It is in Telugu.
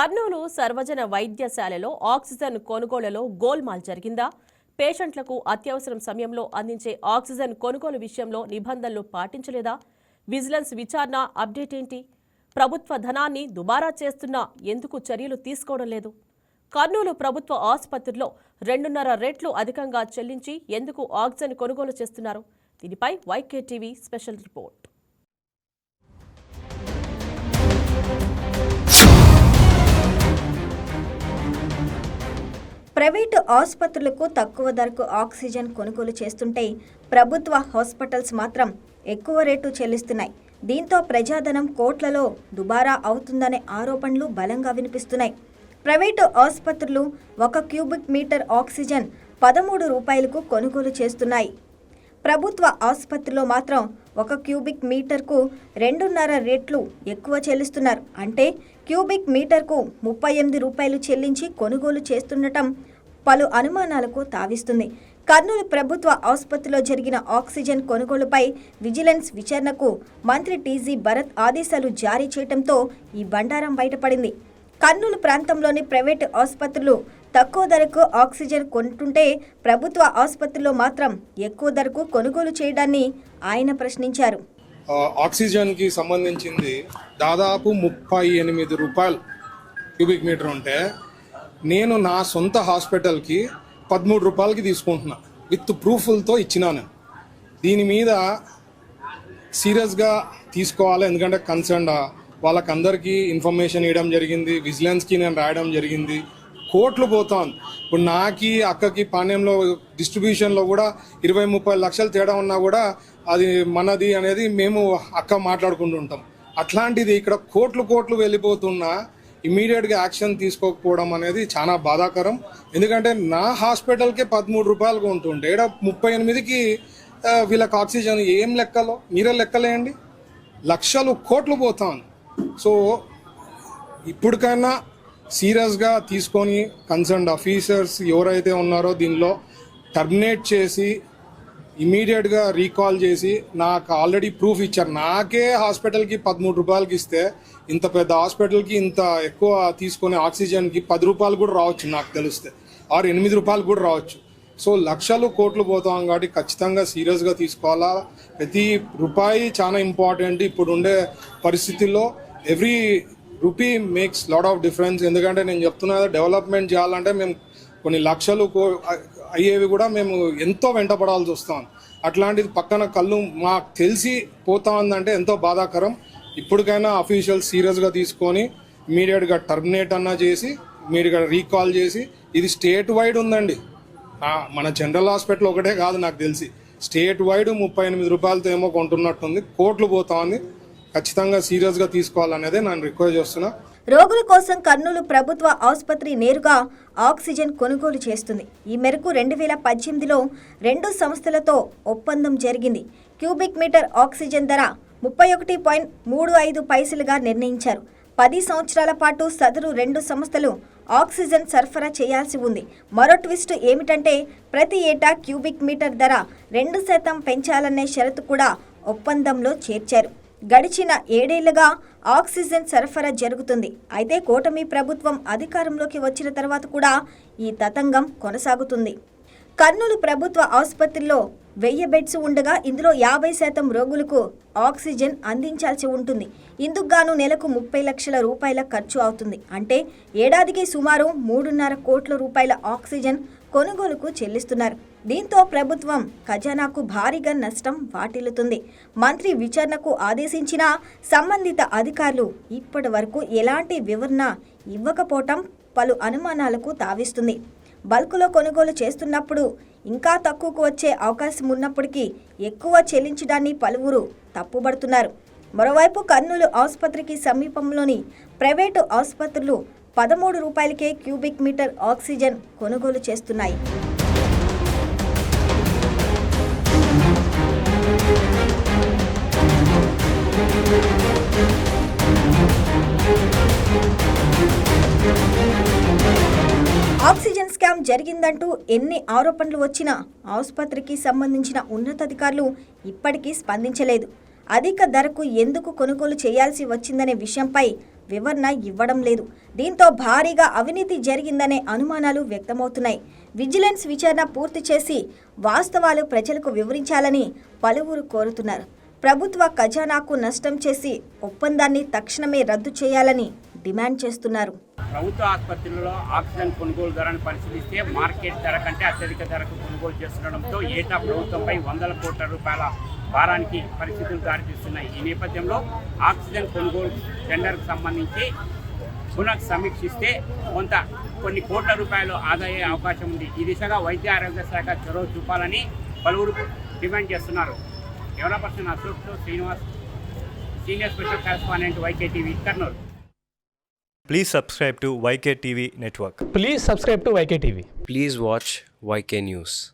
కర్నూలు సర్వజన వైద్యశాలలో ఆక్సిజన్ కొనుగోలులో గోల్మాల్ జరిగిందా? పేషెంట్లకు అత్యవసరం సమయంలో అందించే ఆక్సిజన్ కొనుగోలు విషయంలో నిబంధనలు పాటించలేదా? విజిలెన్స్ విచారణ అప్డేట్ ఏంటి? ప్రభుత్వ ధనాన్ని దుబారా చేస్తున్నా ఎందుకు చర్యలు తీసుకోవడం లేదు? కర్నూలు ప్రభుత్వ ఆసుపత్రిలో రెండున్నర రెట్లు అధికంగా చెల్లించి ఎందుకు ఆక్సిజన్ కొనుగోలు చేస్తున్నారు? దీనిపై YK TV special report. Private ఆసుపత్రులకు తక్కువ ధరకు ఆక్సిజన్ కొనుగోలు చేస్తుంటే ప్రభుత్వ హాస్పిటల్స్ మాత్రం ఎక్కువ రేటు చెల్లిస్తున్నాయి. దీంతో ప్రజాధనం కోట్లలో దుబారా అవుతుందనే ఆరోపణలు బలంగా వినిపిస్తున్నాయి. ప్రైవేటు ఆసుపత్రులు ఒక క్యూబిక్ మీటర్ ఆక్సిజన్ పదమూడు రూపాయలకు కొనుగోలు చేస్తున్నాయి. ప్రభుత్వ ఆసుపత్రిలో మాత్రం ఒక క్యూబిక్ మీటర్కు రెండున్నర రేట్లు ఎక్కువ చెల్లిస్తున్నారు. అంటే క్యూబిక్ మీటర్కు ముప్పై ఎనిమిది రూపాయలు చెల్లించి కొనుగోలు చేస్తుండటం పలు అనుమానాలకు తావిస్తుంది. కర్నూలు ప్రభుత్వ ఆసుపత్రిలో జరిగిన ఆక్సిజన్ కొనుగోలుపై విజిలెన్స్ విచారణకు మంత్రి టీజీ భరత్ ఆదేశాలు జారీ చేయడంతో ఈ బండారం బయటపడింది. కర్నూలు ప్రాంతంలోని ప్రైవేటు ఆసుపత్రులు తక్కువ ధరకు ఆక్సిజన్ కొంటుంటే ప్రభుత్వ ఆసుపత్రిలో మాత్రం ఎక్కువ ధరకు కొనుగోలు చేయడాన్ని ఆయన ప్రశ్నించారు. ఆక్సిజన్కి సంబంధించింది దాదాపు ముప్పై ఎనిమిది రూపాయలు క్యూబిక్ మీటర్ ఉంటే నేను నా సొంత హాస్పిటల్కి పదమూడు రూపాయలకి తీసుకుంటున్నా. విత్ ప్రూఫ్లతో ఇచ్చినాను దీని మీద సీరియస్గా తీసుకోవాలి. ఎందుకంటే కన్సర్న్ వాళ్ళకందరికీ ఇన్ఫర్మేషన్ ఇవ్వడం జరిగింది. విజిలెన్స్కి నేను రాయడం జరిగింది. కోట్లు పోతాను ఇప్పుడు నాకి అక్కకి పాణ్యంలో డిస్ట్రిబ్యూషన్లో కూడా ఇరవై ముప్పై లక్షలు తేడా ఉన్నా కూడా అది మనది అనేది మేము అక్క మాట్లాడుకుంటుంటాం అట్లాంటిది ఇక్కడ కోట్లు కోట్లు వెళ్ళిపోతున్నా ఇమీడియట్గా యాక్షన్ తీసుకోకపోవడం అనేది చాలా బాధాకరం. ఎందుకంటే నా హాస్పిటల్కే పదమూడు రూపాయలుగా ఉంటుండే ఇక్కడ ముప్పై ఎనిమిదికి వీళ్ళకి ఆక్సిజన్ ఏం లెక్కలో? మీరే లెక్కలేయండి. లక్షలు కోట్లు పోతాను. సో ఇప్పటికైనా సీరియస్గా తీసుకొని కన్సర్న్ ఆఫీసర్స్ ఎవరైతే ఉన్నారో దీనిలో టర్మినేట్ చేసి ఇమీడియట్గా రీకాల్ చేసి నాకు ఆల్రెడీ ప్రూఫ్ ఇచ్చారు. నాకే హాస్పిటల్కి పదమూడు రూపాయలకి ఇస్తే ఇంత పెద్ద హాస్పిటల్కి ఇంత ఎక్కువ తీసుకునే ఆక్సిజన్కి పది రూపాయలు కూడా రావచ్చు నాకు తెలిస్తే. ఆరు ఎనిమిది రూపాయలు కూడా రావచ్చు. సో లక్షలు కోట్లు పోతాం కాబట్టి ఖచ్చితంగా సీరియస్గా తీసుకోవాలా. ప్రతి రూపాయి చాలా ఇంపార్టెంట్ ఇప్పుడు ఉండే పరిస్థితుల్లో. Every rupee makes lot of difference. ఎందుకంటే నేను చెప్తున్నా డెవలప్మెంట్ చేయాలంటే మేము కొన్ని లక్షలు కో- అయ్యేవి కూడా మేము ఎంతో వెంటపడాల్సి వస్తాం. అట్లాంటిది పక్కన కళ్ళు మాకు తెలిసి పోతా ఉందంటే ఎంతో బాధాకరం. ఇప్పటికైనా అఫీషియల్ సీరియస్గా తీసుకొని ఇమీడియట్గా టర్మినేట్ అన్నా చేసి ఇమీడియట్గా రీకాల్ చేసి ఇది స్టేట్ వైడ్ ఉందండి. మన జనరల్ హాస్పిటల్ ఒకటే కాదు నాకు తెలిసి. స్టేట్ వైడ్ ముప్పై ఎనిమిది రూపాయలతో ఏమో కొంటున్నట్టుంది. కోట్లు పోతా ఉంది ఖచ్చితంగా సీరియస్గా తీసుకోవాలనేదే నేను రిక్వెస్ట్ చేస్తున్నా. రోగుల కోసం కర్నూలు ప్రభుత్వ ఆసుపత్రి నేరుగా ఆక్సిజన్ కొనుగోలు చేస్తుంది. ఈ మేరకు రెండు వేల పద్దెనిమిదిలో రెండు సంస్థలతో ఒప్పందం జరిగింది. క్యూబిక్ మీటర్ ఆక్సిజన్ ధర ముప్పై ఒకటి పాయింట్ మూడు ఐదు పైసలుగా నిర్ణయించారు. పది సంవత్సరాల పాటు సదరు రెండు సంస్థలు ఆక్సిజన్ సరఫరా చేయాల్సి ఉంది. మరో ట్విస్ట్ ఏమిటంటే ప్రతి ఏటా క్యూబిక్ మీటర్ ధర రెండు శాతం పెంచాలనే షరతు కూడా ఒప్పందంలో చేర్చారు. గడిచిన ఏడేళ్ళుగా ఆక్సిజన్ సరఫరా జరుగుతుంది. అయితే కూటమి ప్రభుత్వం అధికారంలోకి వచ్చిన తర్వాత కూడా ఈ తతంగం కొనసాగుతుంది. కర్నూలు ప్రభుత్వ ఆసుపత్రిలో వెయ్యి బెడ్స్ ఉండగా ఇందులో యాభై శాతం రోగులకు ఆక్సిజన్ అందించాల్సి ఉంటుంది. ఇందుకు గాను నెలకు ముప్పై లక్షల రూపాయల ఖర్చు అవుతుంది. అంటే ఏడాదికి సుమారు మూడున్నర కోట్ల రూపాయల ఆక్సిజన్ కొనుగోలుకు చెల్లిస్తున్నారు. దీంతో ప్రభుత్వం ఖజానాకు భారీగా నష్టం వాటిల్లుతుంది. మంత్రి విచారణకు ఆదేశించిన సంబంధిత అధికారులు ఇప్పటి వరకు ఎలాంటి వివరణ ఇవ్వకపోవటం పలు అనుమానాలకు తావిస్తుంది. బల్కులో కొనుగోలు చేస్తున్నప్పుడు ఇంకా తక్కువకు వచ్చే అవకాశం ఉన్నప్పటికీ ఎక్కువ చెల్లించడాన్ని పలువురు తప్పుబడుతున్నారు. మరోవైపు కర్నూలు ఆసుపత్రికి సమీపంలోని ప్రైవేటు ఆసుపత్రులు పదమూడు రూపాయలకే క్యూబిక్ మీటర్ ఆక్సిజన్ కొనుగోలు చేస్తున్నాయి. ఆక్సిజన్ స్కామ్ జరిగిందంటూ ఎన్ని ఆరోపణలు వచ్చినా ఆసుపత్రికి సంబంధించిన ఉన్నతాధికారులు ఇప్పటికీ స్పందించలేదు. అధిక ధరకు ఎందుకు కొనుగోలు చేయాల్సి వచ్చిందనే విషయంపై వివరణ ఇవ్వడం లేదు. దీంతో భారీగా అవినీతి జరిగిందనే అనుమానాలు వ్యక్తమవుతున్నాయి. విజిలెన్స్ విచారణ పూర్తి చేసి వాస్తవాలు ప్రజలకు వివరించాలని పలువురు కోరుతున్నారు. ప్రభుత్వ ఖజానాకు నష్టం చేసి ఒప్పందాన్ని తక్షణమే రద్దు చేయాలని డిమాండ్ చేస్తున్నారు. ప్రభుత్వ ఆసుపత్రులలో ఆక్సిజన్ కొనుగోలు ధరను పరిశీలిస్తే మార్కెట్ ధర కంటే అత్యధిక ధరకు కొనుగోలు చేస్తుండడంతో ఏటా ప్రభుత్వంపై వందల కోట్ల రూపాయల భారానికి పరిస్థితులు దారితీస్తున్నాయి. ఈ నేపథ్యంలో ఆక్సిజన్ కొనుగోలు టెండర్కు సంబంధించి పునః సమీక్షిస్తే కొంత కొన్ని కోట్ల రూపాయలు ఆదాయ అవకాశం ఉంది. ఈ దిశగా వైద్య ఆరోగ్య శాఖ చొరవ చూపాలని పలువురు డిమాండ్ చేస్తున్నారు. Camera person అశోక్తో Srinivas senior special correspondent YK TV Kurnool Please subscribe to YK TV Network. Please subscribe to YK TV. Please watch YK News.